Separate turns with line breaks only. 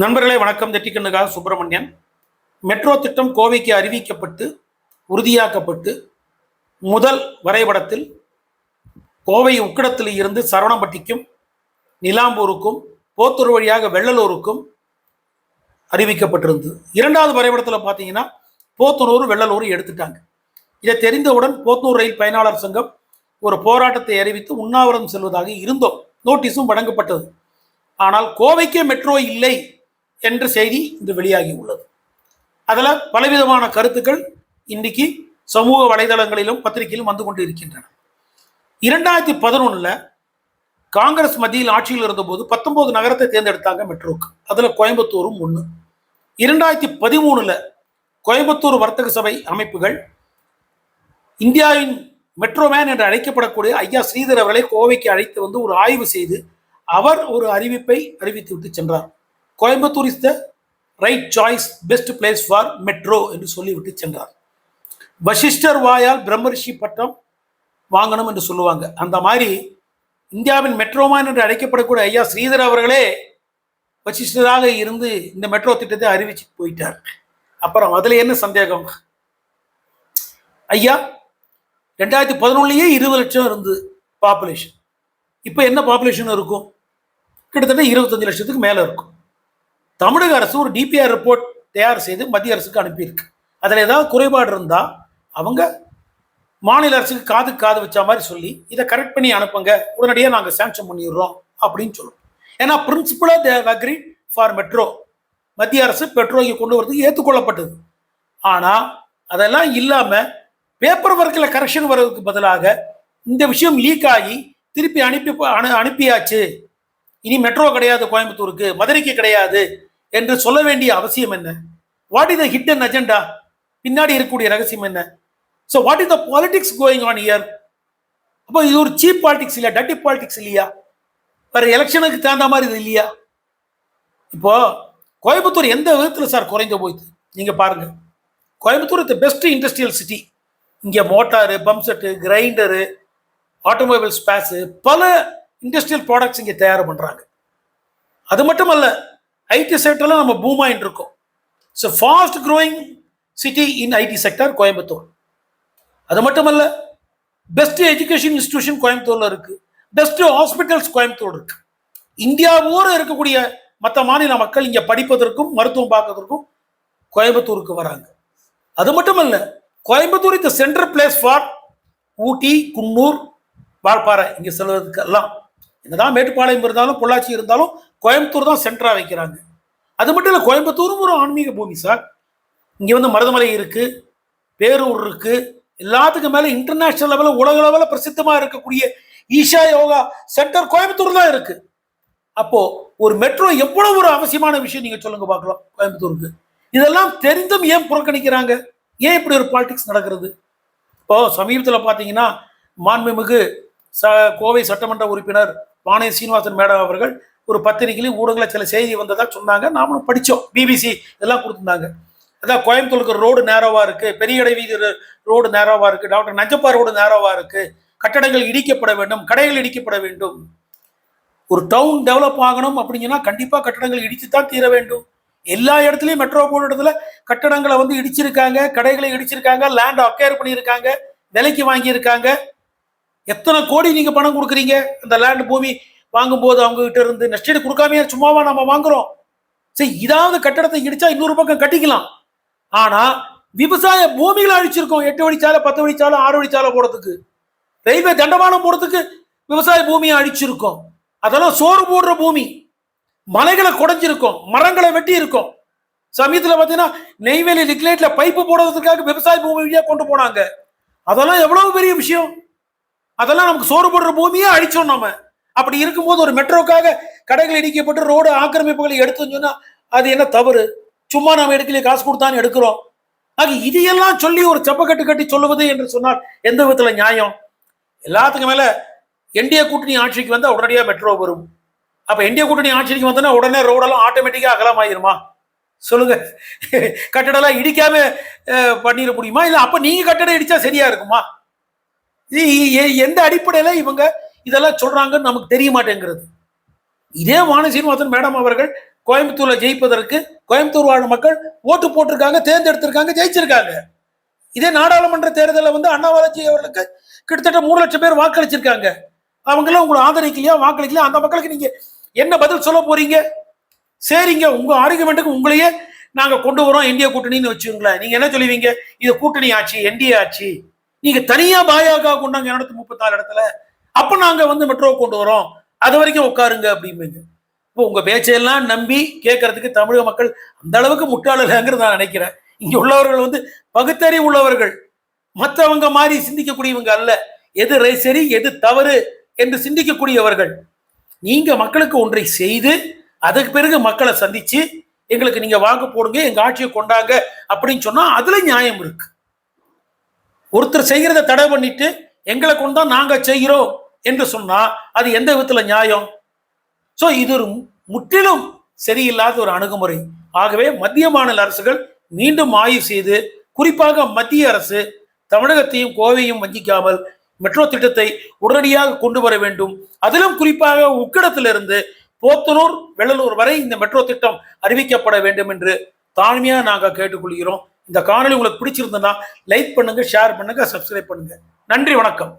நண்பர்களே வணக்கம் தெட்டிக்கண்ணுகா சுப்பிரமணியன் மெட்ரோ திட்டம் கோவைக்கு அறிவிக்கப்பட்டு உறுதியாக்கப்பட்டு முதல் வரைபடத்தில் கோவை உக்கிடத்தில் இருந்து சரவணம்பட்டிக்கும் நிலாம்பூருக்கும் போத்தூர் வழியாக வெள்ளலூருக்கும் அறிவிக்கப்பட்டிருந்தது இரண்டாவது வரைபடத்தில் பார்த்தீங்கன்னா போத்தனூர் வெள்ளலூர் எடுத்துட்டாங்க இதை தெரிந்தவுடன் போத்தூர் ரயில் பயனாளர் சங்கம் ஒரு போராட்டத்தை அறிவித்து உண்ணாவிரதம் செல்வதாக இருந்தோம் நோட்டீஸும் வழங்கப்பட்டது ஆனால் கோவைக்கே மெட்ரோ இல்லை என்ற செய்தி இன்று வெளியாகி உள்ளது அதில் பலவிதமான கருத்துக்கள் இன்றைக்கு சமூக வலைதளங்களிலும் பத்திரிகையிலும் வந்து கொண்டு இருக்கின்றன இரண்டாயிரத்தி பதினொன்றில் காங்கிரஸ் மத்தியில் ஆட்சியில் இருந்தபோது பத்தொன்பது நகரத்தை தேர்ந்தெடுத்தாங்க மெட்ரோக்கு அதில் கோயம்புத்தூரும் ஒன்று இரண்டாயிரத்தி பதிமூணில் கோயம்புத்தூர் வர்த்தக சபை அமைப்புகள் இந்தியாவின் மெட்ரோமேன் என்று அழைக்கப்படக்கூடிய ஐயா ஸ்ரீதர் அவர்களை கோவைக்கு அழைத்து வந்து ஒரு ஆய்வு செய்து அவர் ஒரு அறிவிப்பை அறிவித்து விட்டு சென்றார் Coimbatore is the right choice best place for metro என்று சொல்லிவிட்டு சென்றார் வசிஷ்டர் வாயால் பிரம்மரிஷி பட்டம் வாங்கணும் என்று சொல்லுவாங்க அந்த மாதிரி இந்தியாவின் மெட்ரோமான் என்று அழைக்கப்படக்கூடிய ஐயா ஸ்ரீதர் அவர்களே வசிஷ்டராக இருந்து இந்த மெட்ரோ திட்டத்தை அறிவிச்சு போயிட்டார் அப்புறம் அதில் என்ன சந்தேகம் ஐயா ரெண்டாயிரத்தி பதினொன்றுலேயே இருபது லட்சம் இருந்தது பாப்புலேஷன் இப்போ என்ன பாப்புலேஷன் இருக்கும் கிட்டத்தட்ட இருபத்தஞ்சு லட்சத்துக்கு மேலே இருக்கும் தமிழக அரசு ஒரு டிபிஆர் ரிப்போர்ட் தயார் செய்து மத்திய அரசுக்கு அனுப்பியிருக்கு அதில் ஏதாவது குறைபாடு இருந்தால் அவங்க மாநில அரசுக்கு காது காது வச்ச மாதிரி சொல்லி இதை கரெக்ட் பண்ணி அனுப்புங்க உடனடியாக நாங்கள் சேங்ஷன் பண்ணிடுறோம் அப்படின்னு சொல்லுவோம் ஏன்னா பிரின்சிபலாக தேவ் அக்ரி ஃபார் மெட்ரோ மத்திய அரசு பெட்ரோலை கொண்டு வரதுக்கு ஏற்றுக்கொள்ளப்பட்டது ஆனால் அதெல்லாம் இல்லாமல் பேப்பர் ஒர்க்கில் கரெக்ஷன் வர்றதுக்கு பதிலாக இந்த விஷயம் லீக் ஆகி திருப்பி அனுப்பி அனு அனுப்பியாச்சு இனி மெட்ரோ கிடையாது கோயம்புத்தூருக்கு மதுரைக்கு கிடையாது என்று சொல்ல வேண்டிய அவசியம் என்ன what is the hidden agenda பின்னாடி இருக்கக்கூடிய ரகசியம் என்ன so what is the politics going on here அப்போ இது ஒரு சீப் பாலிடிக்ஸ் இல்லையா டட்டி பாலிடிக்ஸ் இல்லையா வேற எலெக்ஷனுக்கு தகுந்த மாதிரி இது இல்லையா இப்போ கோயம்புத்தூர் எந்த விதத்தில் சார் குறைஞ்ச போயிடுது நீங்கள் பாருங்க Coimbatore is the best industrial city இங்கே motor pump set grinder automobile space பல இண்டஸ்ட்ரியல் ப்ராடக்ட்ஸ் இங்கே தயார் பண்ணுறாங்க அது மட்டுமல்ல ஐடி செக்டரில் நம்ம பூமாயின் இருக்கோம் so fast growing city in IT sector Coimbatore அது மட்டுமல்ல பெஸ்ட் எஜுகேஷன் இன்ஸ்டிடியூஷன் கோயம்புத்தூரில் இருக்குது பெஸ்ட் ஹாஸ்பிட்டல்ஸ் கோயம்புத்தூர் இருக்கு இந்தியாவோடு இருக்கக்கூடிய மற்ற மாநில மக்கள் இங்கே படிப்பதற்கும் மருத்துவம் பார்க்கறதற்கும் கோயம்புத்தூருக்கு வராங்க அது மட்டுமல்ல கோயம்புத்தூர் இந்த central place for Ooty Coonoor Valparai இங்கே செல்வதற்கெல்லாம் என்னதான் மேட்டுப்பாளையம் இருந்தாலும் பொள்ளாச்சி இருந்தாலும் கோயம்புத்தூர் தான் சென்டராக வைக்கிறாங்க அது மட்டும் இல்லை கோயம்புத்தூரும் ஒரு ஆன்மீக பூமி சார் இங்கே வந்து மருதமலை இருக்குது பேரூர் இருக்குது எல்லாத்துக்கும் மேலே இன்டர்நேஷ்னல் லெவலில் உலக லெவலில் பிரசித்தமாக இருக்கக்கூடிய ஈஷா யோகா சென்டர் கோயம்புத்தூர் தான் இருக்குது அப்போது ஒரு மெட்ரோ எவ்வளோ ஒரு அவசியமான விஷயம் நீங்கள் சொல்லுங்க பார்க்கலாம் கோயம்புத்தூருக்கு இதெல்லாம் தெரிந்தும் ஏன் புறக்கணிக்கிறாங்க ஏன் இப்படி ஒரு பாலிடிக்ஸ் நடக்கிறது இப்போ சமீபத்தில் பார்த்தீங்கன்னா மாண்புமிகு ச கோவை சட்டமன்ற உறுப்பினர் வானதி சீனிவாசன் மேடம் அவர்கள் ஒரு பத்திரிகையிலும் ஊடகங்களில் சில செய்தி வந்ததாக சொன்னாங்க நாமளும் படித்தோம் பிபிசி இதெல்லாம் கொடுத்துருந்தாங்க அதான் கோயம்புத்தூருக்கு ரோடு நேரோவாக இருக்குது பெரிய இடை வீதி ரோடு நேரோவாக இருக்குது டாக்டர் நஞ்சப்பா ரோடு நேரோவாக இருக்குது கட்டடங்கள் இடிக்கப்பட வேண்டும் கடைகள் இடிக்கப்பட வேண்டும் ஒரு டவுன் டெவலப் ஆகணும் அப்படிங்கன்னா கண்டிப்பாக கட்டடங்கள் இடித்து தான் தீர வேண்டும் எல்லா இடத்துலையும் மெட்ரோ போன இடத்துல கட்டடங்களை வந்து இடிச்சிருக்காங்க கடைகளை இடிச்சிருக்காங்க லேண்ட் அக்கேர் பண்ணியிருக்காங்க விலைக்கு வாங்கியிருக்காங்க எத்தனை கோடி நீங்கள் பணம் கொடுக்குறீங்க அந்த லேண்ட் பூமி வாங்கும்போது அவங்க கிட்ட இருந்து நஷ்டீடு கொடுக்காம சும்மாவா நம்ம வாங்குறோம் சரி இதாவது கட்டடத்தை இடிச்சா இன்னொரு பக்கம் கட்டிக்கலாம் ஆனால் விவசாய பூமிகளை அழிச்சிருக்கோம் எட்டு வழிச்சாலை பத்து வழிச்சாலை ஆறு வழிச்சாலை போடுறதுக்கு ரயில்வே தண்டவாளம் போடுறதுக்கு விவசாய பூமியை அழிச்சிருக்கோம் அதெல்லாம் சோறு போடுற பூமி மலைகளை குடைஞ்சிருக்கோம் மரங்களை வெட்டி இருக்கோம் சமயத்தில் பார்த்தீங்கன்னா நெய்வேலி ரிக்லேட்டில் பைப்பு போடுறதுக்காக விவசாய பூமி வழியாக கொண்டு போனாங்க அதெல்லாம் எவ்வளவு பெரிய விஷயம் அதெல்லாம் நமக்கு சோறு போடுற பூமியே அழிச்சோம் நம்ம அப்படி இருக்கும்போது ஒரு மெட்ரோக்காக கடைகள் இடிக்கப்பட்டு ரோடு ஆக்கிரமிப்புகளை எடுத்துன்னு சொன்னா அது என்ன தவறு சும்மா நம்ம எடுக்கலையே காசு கொடுத்தான்னு எடுக்கிறோம் ஆக இதையெல்லாம் சொல்லி ஒரு செப்பக்கட்டு கட்டி சொல்லுவது என்று சொன்னால் எந்த விதத்துல நியாயம் எல்லாத்துக்கு மேல என்டிஏ கூட்டணி ஆட்சிக்கு வந்தால் உடனடியாக மெட்ரோ வரும் அப்போ என்டிஏ கூட்டணி ஆட்சிக்கு வந்தோன்னா உடனே ரோடெல்லாம் ஆட்டோமேட்டிக்காக அகலமாயிருமா சொல்லுங்க கட்டடம்லாம் இடிக்காம பண்ணிட முடியுமா இல்லை அப்போ நீங்கள் கட்டடம் இடிச்சா சரியா இருக்குமா எந்த அடிப்படையில இவங்க இதெல்லாம் சொல்றாங்கன்னு நமக்கு தெரிய மாட்டேங்கிறது இதே வாணி சீனிவாசன் மேடம் அவர்கள் கோயம்புத்தூர்ல ஜெயிப்பதற்கு கோயம்புத்தூர் வாழ் மக்கள் ஓட்டு போட்டிருக்காங்க தேர்ந்தெடுத்திருக்காங்க ஜெயிச்சிருக்காங்க இதே நாடாளுமன்ற தேர்தலில் வந்து அண்ணாவாலஜி அவர்களுக்கு கிட்டத்தட்ட மூணு லட்சம் பேர் வாக்களிச்சிருக்காங்க அவங்களாம் உங்களை ஆதரிக்கலையா வாக்களிக்கலையா அந்த மக்களுக்கு நீங்க என்ன பதில் சொல்ல போறீங்க சரிங்க உங்க ஆர்குமெண்ட்டுக்கு உங்களையே நாங்க கொண்டு வரோம் இந்திய கூட்டணின்னு வச்சுங்களேன் நீங்க என்ன சொல்லுவீங்க இது கூட்டணி ஆட்சி என்டிஏ ஆட்சி நீங்க தனியா பாஜக கொண்டாங்க இரநூத்தி முப்பத்தி நாலு இடத்துல அப்ப நாங்க வந்து மெட்ரோ கொண்டு வரோம் அது வரைக்கும் உட்காருங்க அப்படிம்பீங்க இப்போ உங்க பேச்சையெல்லாம் நம்பி கேட்கறதுக்கு தமிழக மக்கள் அந்த அளவுக்கு முட்டாளர்கள்ங்கிறது நான் நினைக்கிறேன் இங்க உள்ளவர்கள் வந்து பகுத்தறி உள்ளவர்கள் மற்றவங்க மாதிரி சிந்திக்கக்கூடியவங்க அல்ல எது சரி எது தவறு என்று சிந்திக்கக்கூடியவர்கள் நீங்க மக்களுக்கு ஒன்றை செய்து அதுக்கு பிறகு மக்களை சந்திச்சு எங்களுக்கு நீங்க வாக்கு போடுங்க எங்க ஆட்சியை கொண்டாங்க அப்படின்னு சொன்னா அதுல நியாயம் இருக்கு ஒருத்தர் செய்கிறத தடை பண்ணிட்டு எங்களை கொண்டு தான் நாங்க செய்கிறோம் என்று சொன்னா அது எந்த விதத்துல நியாயம் ஸோ இது ஒரு முற்றிலும் சரியில்லாத ஒரு அணுகுமுறை ஆகவே மத்திய மாநில அரசுகள் மீண்டும் ஆய்வு செய்து குறிப்பாக மத்திய அரசு தமிழகத்தையும் கோவையும் வஞ்சிக்காமல் மெட்ரோ திட்டத்தை உடனடியாக கொண்டு வர வேண்டும் அதிலும் குறிப்பாக உக்கிடத்திலிருந்து போத்தனூர் வெள்ளலூர் வரை இந்த மெட்ரோ திட்டம் அறிவிக்கப்பட வேண்டும் என்று தாழ்மையாக நாங்கள் கேட்டுக்கொள்கிறோம் இந்த காணொலி உங்களுக்கு பிடிச்சிருந்ததுன்னா லைக் பண்ணுங்கள் ஷேர் பண்ணுங்க சப்ஸ்கிரைப் பண்ணுங்க நன்றி வணக்கம்